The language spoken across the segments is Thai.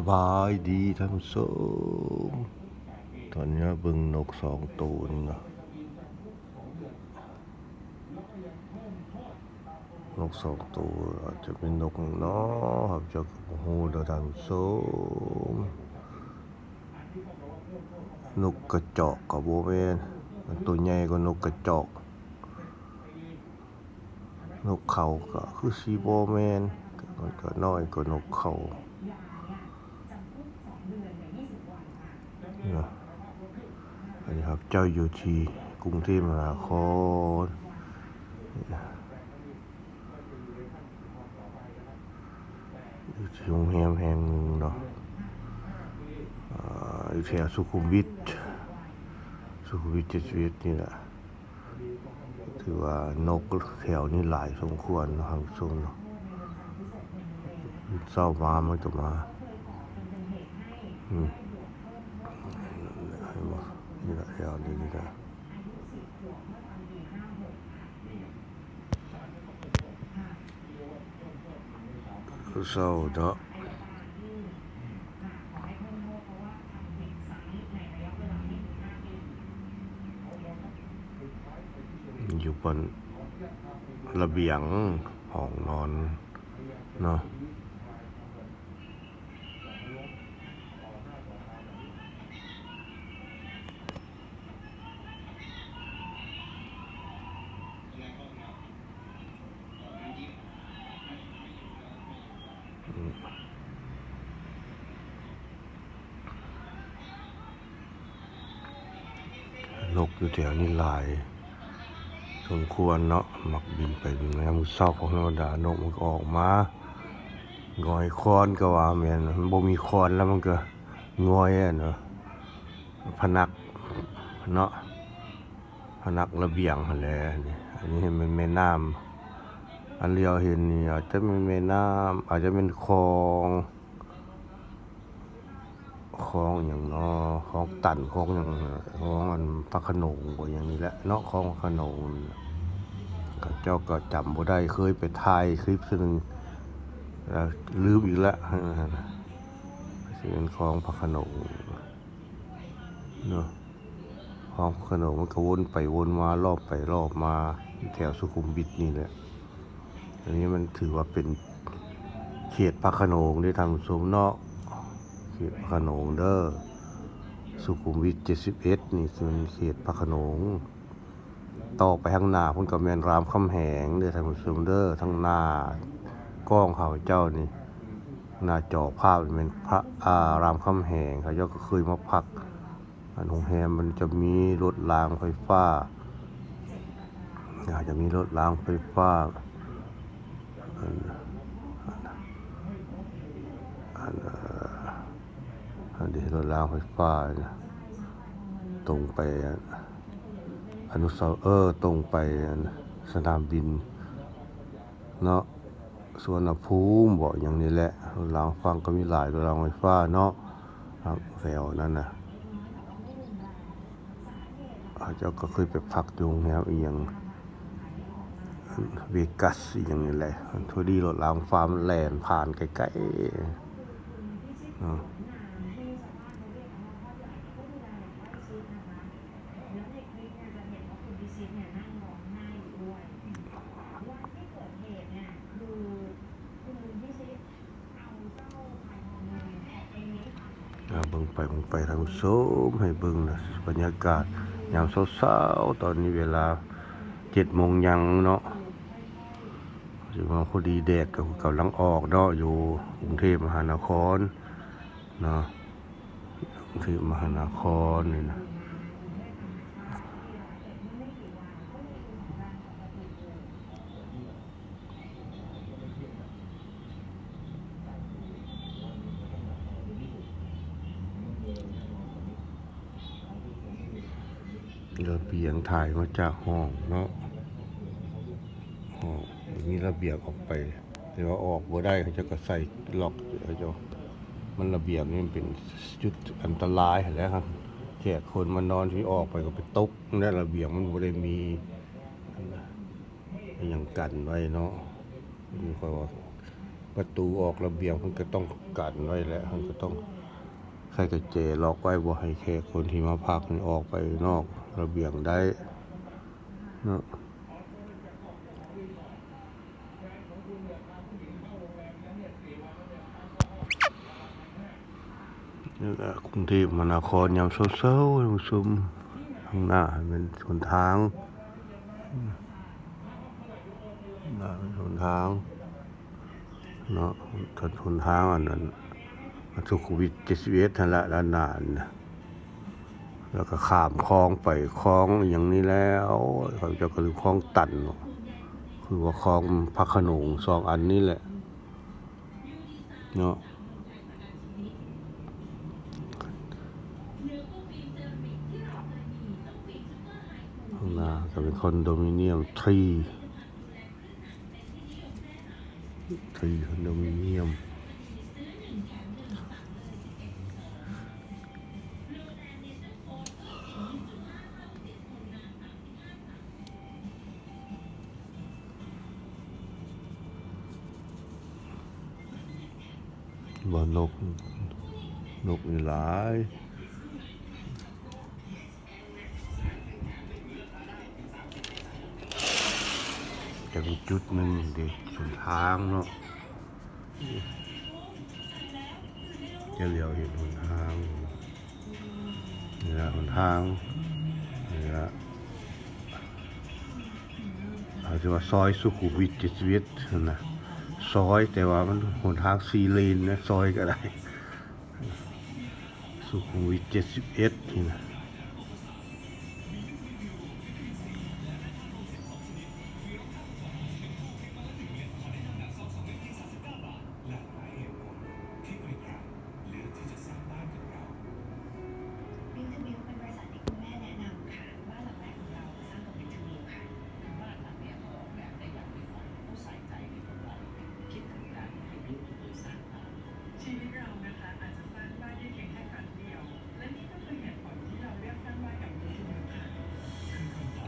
สบายดีท่านผู้ชมตอนนี้บิ่งนกสองตัวนี่นะนกสองตัวอาจจะเป็นนกเนาะครับจะโอ้โหเด้อท่านผู้ชมนกกระจอกกับโบแมนตัวใหญ่กว่านกกระจอก นกเขาก็คือซีโบแมนมันก็น้อยกว่านกเขา นะอันนี้ครับเจ้าอยู่ที่กรุงเทพมหานครอยู่ที่โรงแรมแห่งหนึ่งเนาะอยู่แถวสุขุมวิทสุขุมวิทเจ็ดสิบเอ็ดนี่แหละถือว่านกแถวนี้หลายสมควรเนาะทางชมเนาะเศร้ามามันก็มาอืม นี่แหละยาวดีนี่นะเศร้าเนาะอยู่บนระเบียงห้องนอนเนาะ นกอยู่แถวนี้หลายสมควรเนาะมักบินไปบินมามือเศร้าของธรรมดานกมันก็ออกมางอยคอนก็ว่าแม่นมันบ่มีคอนแล้วมันก็งอยอะเนาะพนักเนาะพนักระเบียงหั่นแหละนี่อันนี้มันแม่น้ำอันเดียวเห็นนี่อาจจะเป็นแม่น้ำอาจจะเป็นคลอง คลองอย่างนาะคลองตันคลองอย่างคลองอันพระขนงอย่างนี้แหละเนาะคลองพระขนงก็เจ้าก็จำบ่ได้เคยไปถ่ายคลิปซึ่งแล้วลืมอีกแล้วสิเป็นคลองพระขนงเนาะคลองพระขนงมันก็วนไปวนมารอบไปรอบมาแถวสุขุมวิทนี่แหละอันนี้มันถือว่าเป็นเขตพระขนงที่ทำสมเนาะ ขตพระโขนงเด้อสุขุมวิท71นี่คือเขตพระโขนงต่อไปข้างหน้าพุ่นกับแมนรามคำแหงเด้อท่านผู้ชมเด้อทั้งหน้ากล้องเขาเจ้านี่หน้าจอภาพเป็นพระอารามคำแหงเขาเจ้าก็เคยมาพักอันโรงแรมมันจะมีรถรางไฟฟ้าอาจจะมีรถรางไฟฟ้าอันอัน อันนี้รถรางไฟฟ้านะตรงไปอนุสาวเออตรงไปสนามบิน เนาะสวนภูมิบอกอย่างนี้แหละรถรางฟังก็มีหลายรถรางไฟฟ้าเนาะครับแถวนั้นนะอาเจ้าก็เคยไปพักอยู่โรงแรมอียงเวกัสอีย่างนี้แหละทัวดีรถรางฟ้ามันแล่นผ่านใกล้ๆเนาะ อ่าเบิ่ง ไปเบิ่งไปทางโซมให้เบิ่งนะบรรยากาศยามเช้าๆตอนนี้เวลาเจ็ดโมงยังเนาะถึงว่าพอดีแดดกับกำลังออกเนาะอยู่กรุงเทพมหานครเนาะกรุงเทพมหานครนี่นะ ระเบียงถ่ายมาจากห้องเนาะห้องมีระเบียงออกไป แต่ว่าออกบ่ได้เขาจะก็ใส่ล็อกเขาจะมันระเบียงนี่มันเป็นจุดอันตรายหั้นแล้วครับแขกคนมานอนที่ออกไปก็ไปตกนั่นระเบียงมันบ่ได้มีอย่างกันไว้เนาะมีคอยว่าประตูออกระเบียงมันก็ต้องกันไว้แหละมันก็ต้อง ส่กระเจล็อกไว้บ่ให้แขกคนที่มาพักนี่ออกไปนอกระเบียงได้เนาะนี่แหละกรุงเทพมหานครยามเช้าๆท่านผู้ชมข้างหน้าเป็นหนทางหน้าเป็นหนทางเนาะถนนทางอันนั้น สุขุวิทเจ็ดสิบเอ็ดทันละด้านหน้านะแล้วก็ข้ามคลองไปคลองอย่างนี้แล้วเขาจะก็คือคลองตัน คือว่าคลองพระขนงสองอันนี้แหละเนาะข้างหน้าก็เป็นคอนโดมิเนียมทรีทรีคอนโดมิเนียม นก นกนี่หลายจะมีจุดหนึ่งเด็กสุนทางเนาะจะเลี้ยวเห็นหนทางนี่ละหนทางนี่ละอาจจะว่าซอยสุขุมวิทเจ็ดสิบเอ็ดนะ ซอยแต่ว่ามันหนทางซีเลนนะซอยก็ได้ สุขุมวิทเจ็ดสิบเอ็ดนี่นะ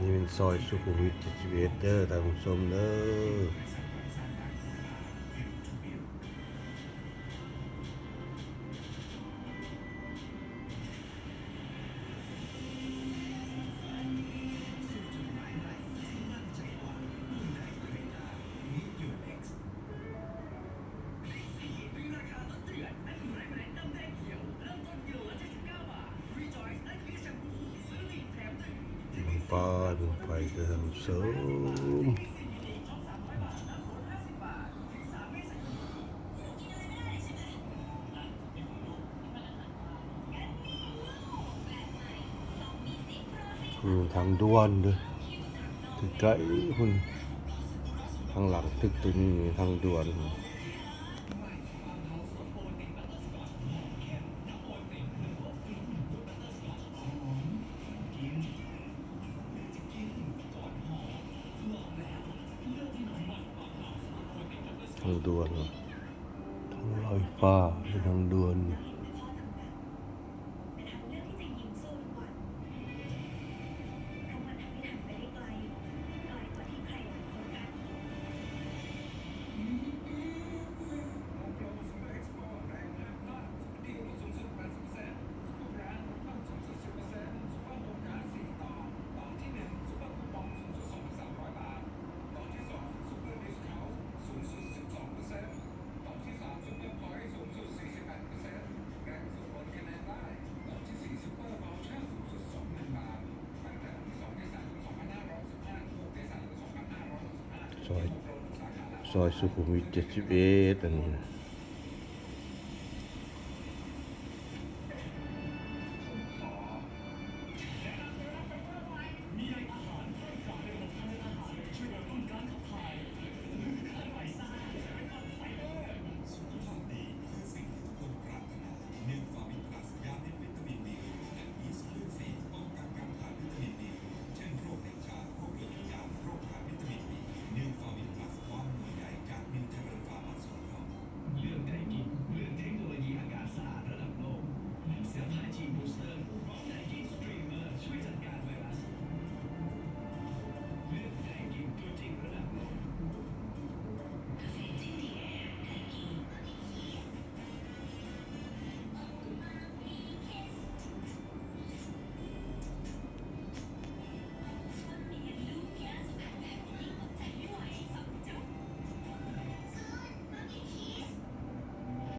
นี่เป็นซอยสุขุมวิทเจ็ดสิบเอ็ดเด้อท่านผู้ชมเด้อ บุญป้ายบุญไปเด้อท่านผู้ชางด่วนทั้งดวนทางด่วนเหรอทางลอยฟ้าหรือทางด่วน ซอยสุขุมวิทเจ็ดสิบเอ็ดอันนี้นะ